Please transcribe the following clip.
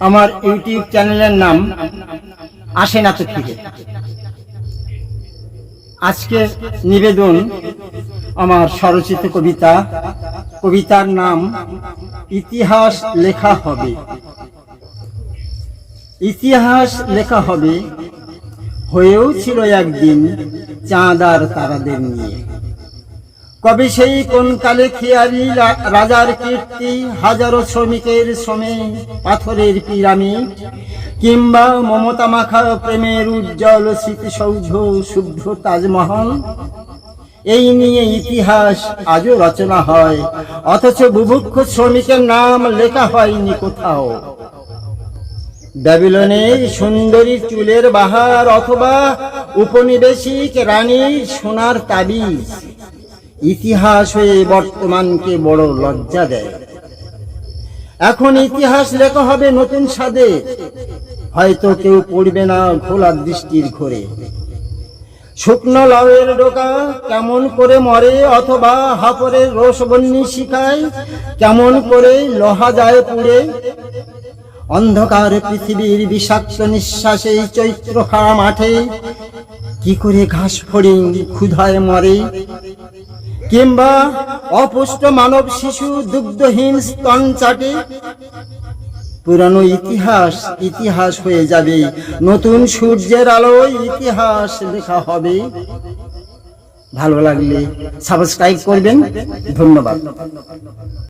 আমার ইউটিউব চ্যানেলের নাম আসে না তো থেকে আজকে নিবেদন আমার স্বরচিত কবিতা। কবিতার নাম ইতিহাস লেখা হবে। ইতিহাস লেখা হবে। হয়েও ছিল একদিন চাঁদ আর তারাদের নিয়ে। কবে সেই কোন কালে খেয়ালি রা- রাজার কীর্তি, হাজারো শ্রমিকের শ্রমে পাথরের পিরামিড, কিংবা মমতা মাখা প্রেমের উজ্জ্বল স্মৃতিসৌধ শুদ্ধ তাজমহল। এই নিয়ে ইতিহাস আজও রচনা হয়, অথচ বুভুক্ষ শ্রমিকের নাম লেখা হয়নি কোথাও। ব্যাবিলনের সুন্দরী চুলের বাহার অথবা উপনিবেশিক রানীর সোনার তাবিজ। ইতিহাস হয়ে বর্তমানকে বড় লজ্জা দেয়। এখন ইতিহাস লেখা হবে নতুন স্বাদে হয়তো কেউ পড়বে না খোলা দৃষ্টির ঘরে। শুকনো লাউয়ের ডোকা কেমন করে মরে অথবা হাপরের রসবন্যী শিখায়, কেমন করে লোহা যায় পুড়ে? অন্ধকার পৃথিবীর বিষাক্ত নিঃশ্বাসে চৈত্র খাড়া মাঠে কি করে ঘাস ফড়িং ক্ষুধায় মরে? কিংবা অপুষ্ট মানব শিশু দুগ্ধহীন স্তন চাটে। পুরানো ইতিহাস ইতিহাস হয়ে যাবে। নতুন সূর্যের আলোয় ইতিহাস লেখা হবে। ভালো লাগলে সাবস্ক্রাইব করবেন। ধন্যবাদ।